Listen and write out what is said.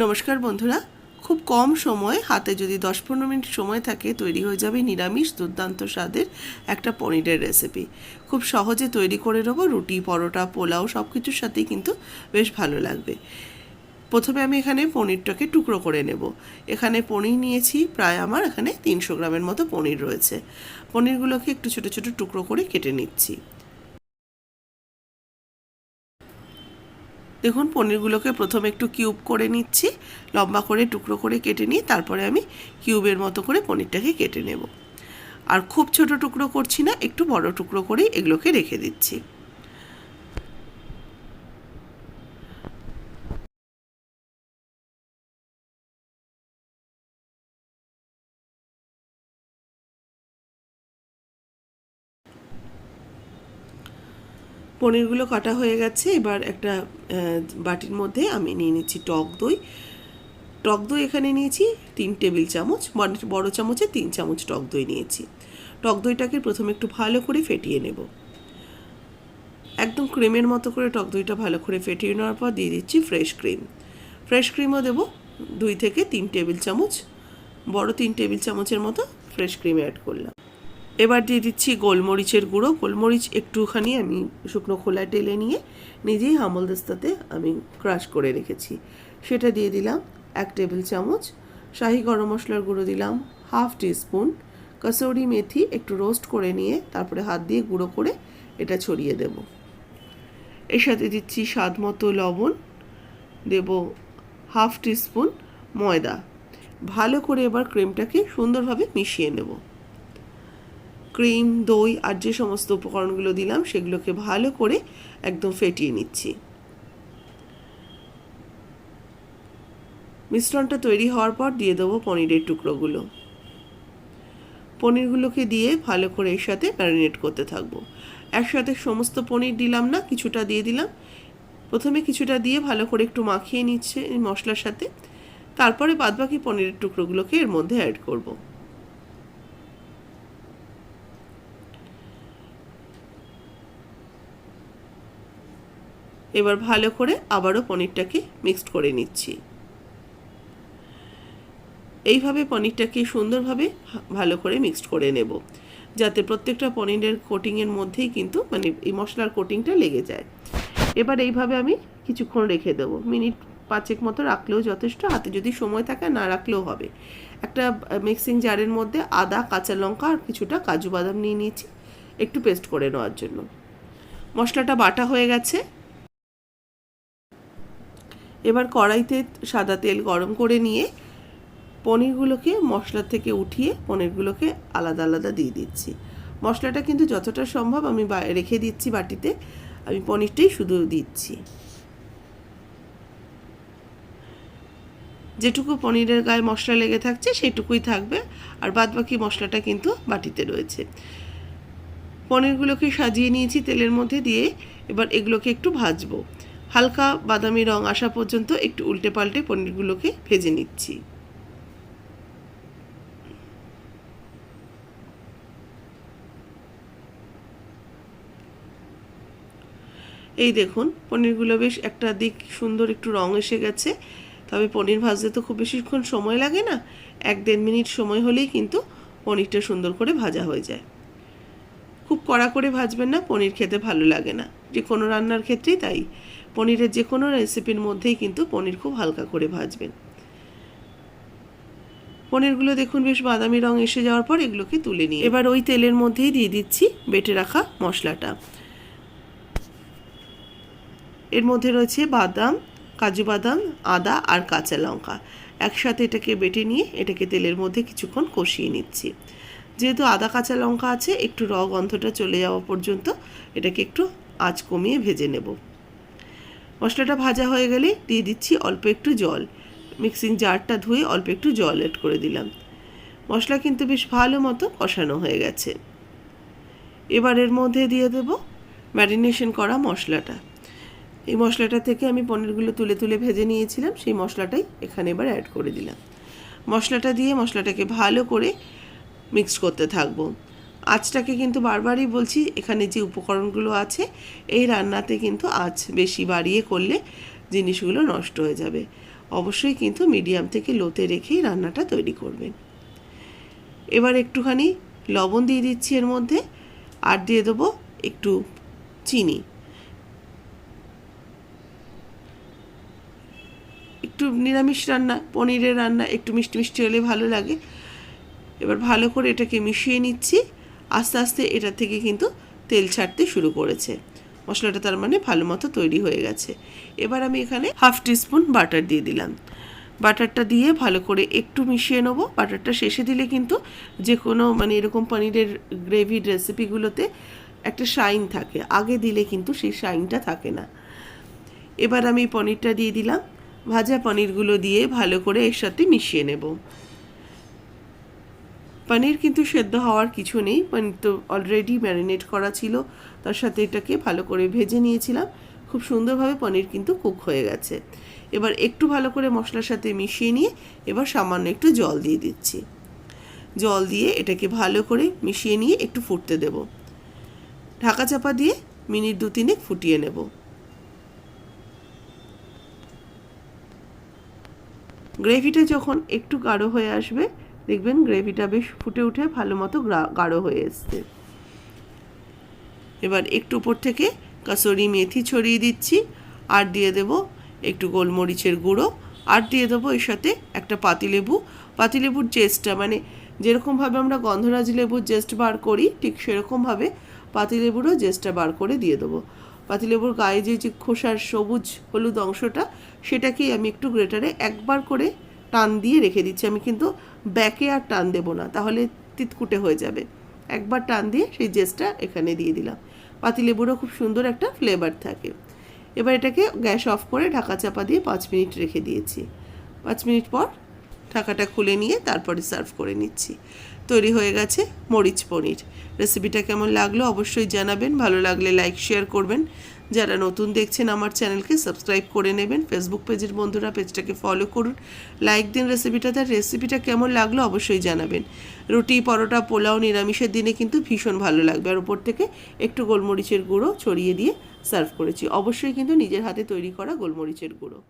নমস্কার বন্ধুরা। খুব কম সময়, হাতে যদি দশ পনেরো মিনিট সময় থাকে, তৈরি হয়ে যাবে নিরামিষ দুর্দান্ত স্বাদের একটা পনিরের রেসিপি খুব সহজে তৈরি করে নেব, রুটি, পরোটা, পোলাও সব কিছুর সাথেই কিন্তু বেশ ভালো লাগবে। প্রথমে আমি এখানে পনিরটাকে টুকরো করে নেব। এখানে পনির নিয়েছি, প্রায় আমার এখানে তিনশো গ্রামের মতো পনির রয়েছে। পনিরগুলোকে একটু ছোটো ছোটো টুকরো করে কেটে নিচ্ছি। দেখুন, পনিরগুলোকে প্রথমে একটু কিউব করে নিচ্ছি, লম্বা করে, টুকরো করে কেটে নিই, তারপরে আমি কিউবের মতো করে পনিরটাকে কেটে নেব। আর খুব ছোট টুকরো করছি না, একটু বড় টুকরো করেই এগুলোকে রেখে দিচ্ছি। পনিরগুলো কাটা হয়ে গেছে। এবার একটা বাটির মধ্যে আমি নিয়ে নিচ্ছি টক দই। টক দই এখানে নিয়েছি তিন টেবিল চামচ মানে বড় চামচে তিন চামচ টক দই নিয়েছি। টক দইটাকে প্রথমে একটু ভালো করে ফেটিয়ে নেব। একদম ক্রিমের মতো করে টক দইটা ভালো করে ফেটিয়ে নেওয়ার পর দিয়ে দিচ্ছি ফ্রেশ ক্রিম। ফ্রেশ ক্রিমও দেবো দুই থেকে তিন টেবিল চামচ। বড় তিন টেবিল চামচের মতো ফ্রেশ ক্রিম অ্যাড করলাম। এবার দিয়ে দিচ্ছি গোলমরিচের গুঁড়ো। গোলমরিচ একটুখানি আমি শুকনো খোলা টেলে নিয়ে নিজেই হামলদস্তাতে আমি ক্রাশ করে রেখেছি। সেটা দিয়ে দিলাম এক টেবিল চামচ শাহি গরম মশলার গুঁড়ো দিলাম হাফ টিস্পুন কসৌরি মেথি একটু রোস্ট করে নিয়ে তারপরে হাত দিয়ে গুঁড়ো করে এটা ছড়িয়ে দেব। এর সাথে দিচ্ছি স্বাদ মতো লবণ, দেব হাফ টিস্পুন ময়দা। ভালো করে এবার ক্রিমটাকে সুন্দরভাবে মিশিয়ে নেব। ক্রিম, দই আর যে সমস্ত উপকরণগুলো দিলাম, সেগুলোকে ভালো করে একদম ফেটিয়ে নিচ্ছি। মিশ্রণটা তৈরি হওয়ার পর দিয়ে দেবো পনিরের টুকরোগুলো। পনিরগুলোকে দিয়ে ভালো করে এর সাথে ম্যারিনেট করতে থাকব। একসাথে সমস্ত পনির দিলাম না, কিছুটা দিয়ে দিলাম। প্রথমে কিছুটা দিয়ে ভালো করে একটু মাখিয়ে নিচ্ছে মশলার সাথে। তারপরে বাদবাকি পনিরের টুকরোগুলোকে এর মধ্যে অ্যাড করব। এবার ভালো করে আবারও পনিরটাকে মিক্সড করে নিচ্ছি। এইভাবে পনিরটাকে সুন্দরভাবে ভালো করে মিক্সড করে নেব। যাতে প্রত্যেকটা পনিরের কোটিংয়ের মধ্যেই কিন্তু মানে এই মশলার কোটিংটা লেগে যায়। এবার এইভাবে আমি কিছুক্ষণ রেখে দেবো। মিনিট পাঁচেক মতো রাখলেও যথেষ্ট, হাতে যদি সময় থাকে না রাখলেও হবে। একটা মিক্সিং জারের মধ্যে আদা, কাঁচা লঙ্কা আর কিছুটা কাজু বাদাম নিয়ে নিয়েছি, একটু পেস্ট করে নেওয়ার জন্য। মশলাটা বাটা হয়ে গেছে। এবার কড়াইতে সাদা তেল গরম করে নিয়ে পনিরগুলোকে মশলা থেকে উঠিয়ে পনিরগুলোকে আলাদা আলাদা দিয়ে দিচ্ছি। মশলাটা কিন্তু যতটা সম্ভব আমি রেখে দিচ্ছি বাটিতে। আমি পনিরটাই শুধু দিচ্ছি। যেটুকু পনিরের গায়ে মশলা লেগে থাকছে সেটুকুই থাকবে। আর বাদ বাকি মশলাটা কিন্তু বাটিতে রয়েছে। পনিরগুলোকে সাজিয়ে নিয়েছি তেলের মধ্যে দিয়ে। এবার এগুলোকে একটু ভাজবো। হালকা বাদামি রং আসা পর্যন্ত একটু উল্টে পাল্টে পনিরগুলোকে ভেজে নিচ্ছি। এই দেখুন, পনিরগুলো বেশ একটা দিক সুন্দর একটু রং এসে গেছে। তবে পনির ভাজতে তো খুব বেশিক্ষণ সময় লাগে না। এক দেড় মিনিট সময় হলেই কিন্তু পনিরটা সুন্দর করে ভাজা হয়ে যায়। খুব কড়া করে ভাজবেন না, পনির খেতে ভালো লাগে না। যে কোনো রান্নার ক্ষেত্রেই তাই। পনিরের যে কোনো রেসিপির মধ্যেই কিন্তু পনির খুব হালকা করে ভাজবেন। পনিরগুলো দেখুন বেশ বাদামি রং এসে যাওয়ার পর এগুলোকে তুলে নিই এবার ওই তেলের মধ্যেই দিয়ে দিচ্ছি বেটে রাখা মশলাটা। এর মধ্যে রয়েছে বাদাম, কাজু বাদাম, আদা আর কাঁচা লঙ্কা। একসাথে এটাকে বেটে নিয়ে এটাকে তেলের মধ্যে কিছুক্ষণ কষিয়ে নিচ্ছি। যেহেতু আদা, কাঁচা লঙ্কা আছে, একটু র গন্ধটা চলে যাওয়া পর্যন্ত এটাকে একটু আঁচ কমিয়ে ভেজে নেব। মশলাটা ভাজা হয়ে গেলে দিয়ে দিচ্ছি অল্প একটু জল। মিক্সিং জারটা ধুয়ে অল্প একটু জল অ্যাড করে দিলাম। মশলা কিন্তু বেশ ভালো মতো কষানো হয়ে গেছে। এবার এর মধ্যে দিয়ে দেব ম্যারিনেশন করা মশলাটা। এই মশলাটা থেকে আমি পনিরগুলো তুলে তুলে ভেজে নিয়েছিলাম, সেই মশলাটাই এখানে এবার অ্যাড করে দিলাম। মশলাটা দিয়ে মশলাটাকে ভালো করে মিক্স করতে থাকব। আঁচটাকে কিন্তু বারবারই বলছি, এখানে যে উপকরণগুলো আছে, এই রান্নাতে কিন্তু আঁচ বেশি বাড়িয়ে করলে জিনিসগুলো নষ্ট হয়ে যাবে। অবশ্যই কিন্তু মিডিয়াম থেকে লোতে রেখেই রান্নাটা তৈরি করবেন। এবার একটুখানি লবণ দিয়ে দিচ্ছি এর মধ্যে, আর দিয়ে দেবো একটু চিনি। একটু নিরামিষ রান্না, পনিরের রান্না, একটু মিষ্টি মিষ্টি হলে ভালো লাগে। এবার ভালো করে এটাকে মিশিয়ে নিচ্ছি। আস্তে আস্তে এটা থেকে কিন্তু তেল ছাড়তে শুরু করেছে। মশলাটা তার মানে ভালো মতো তৈরি হয়ে গেছে। এবার আমি এখানে হাফ টিস্পুন বাটার দিয়ে দিলাম। বাটারটা দিয়ে ভালো করে একটু মিশিয়ে নেব। বাটারটা শেষে দিলে কিন্তু যে কোনো মানে এরকম পনিরের গ্রেভির রেসিপিগুলোতে একটা শাইন থাকে। আগে দিলে কিন্তু সেই শাইনটা থাকে না। এবার আমি পনিরটা দিয়ে দিলাম। ভাজা পনিরগুলো দিয়ে ভালো করে এর সাথে মিশিয়ে নেব। পনির কিন্তু সেদ্ধ হওয়ার কিছু নেই, পনির তো অলরেডি ম্যারিনেট করা ছিল, তার সাথে এটাকে ভালো করে ভেজে নিয়েছিলাম। খুব সুন্দরভাবে পনির কিন্তু কুক হয়ে গেছে। এবার একটু ভালো করে মশলার সাথে মিশিয়ে নিয়ে এবার সামান্য একটু জল দিয়ে দিচ্ছি। জল দিয়ে এটাকে ভালো করে মিশিয়ে নিয়ে একটু ফুটতে দেব। ঢাকা চাপা দিয়ে মিনিট দু তিনেক ফুটিয়ে নেব। গ্রেভিটা যখন একটু গাঢ় হয়ে আসবে দেখবেন গ্রেভিটা বেশ ফুটে উঠে ভালো মতো গাঢ় হয়ে এসছে। এবার একটু উপর থেকে কাসরি মেথি ছড়িয়ে দিচ্ছি। আর দিয়ে দেব একটু গোলমরিচের গুঁড়ো। আর দিয়ে দেবো এর সাথে একটা পাতিলেবু। পাতিলেবুর জেস্টটা মানে যেরকমভাবে আমরা গন্ধরাজ লেবুর জেস্ট বার করি, ঠিক সেরকমভাবে পাতিলেবুরও জেস্টটা বার করে দিয়ে দেবো। পাতিলেবুর গায়ে যে যে খোসার সবুজ হলুদ অংশটা, সেটাকেই আমি একটু গ্রেটারে একবার করে টান দিয়ে রেখে দিচ্ছি। আমি কিন্তু ব্যাকে আর টান দেবো না, তাহলে তিতকুটে হয়ে যাবে। একবার টান দিয়ে সেই জেসটা এখানে দিয়ে দিলাম। পাতিলেবুরও খুব সুন্দর একটা ফ্লেভার থাকে। এবার এটাকে গ্যাস অফ করে ঢাকা চাপা দিয়ে পাঁচ মিনিট রেখে দিয়েছি। পাঁচ মিনিট পর ঢাকাটা খুলে নিয়ে তারপরে সার্ভ করে নিচ্ছি। তৈরি হয়ে গেছে মরিচ পনির। রেসিপিটা কেমন লাগল অবশ্যই জানাবেন। ভালো লাগলে লাইক শেয়ার করবেন। যারা নতুন দেখছেন আমার চ্যানেলকে সাবস্ক্রাইব করে নেবেন। ফেসবুক পেজের বন্ধুরা পেজটাকে ফলো করুন। লাইক দিন রেসিপিটা তার রেসিপিটা কেমন লাগল অবশ্যই জানাবেন। রুটি, পরোটা, পোলাও, নিরামিষের দিনে কিন্তু ভীষণ ভালো লাগবে। আর উপর থেকে একটু গোলমরিচের গুঁড়ো ছড়িয়ে দিয়ে সার্ভ করেছি। অবশ্যই কিন্তু নিজের হাতে তৈরি করা গোলমরিচের গুঁড়ো।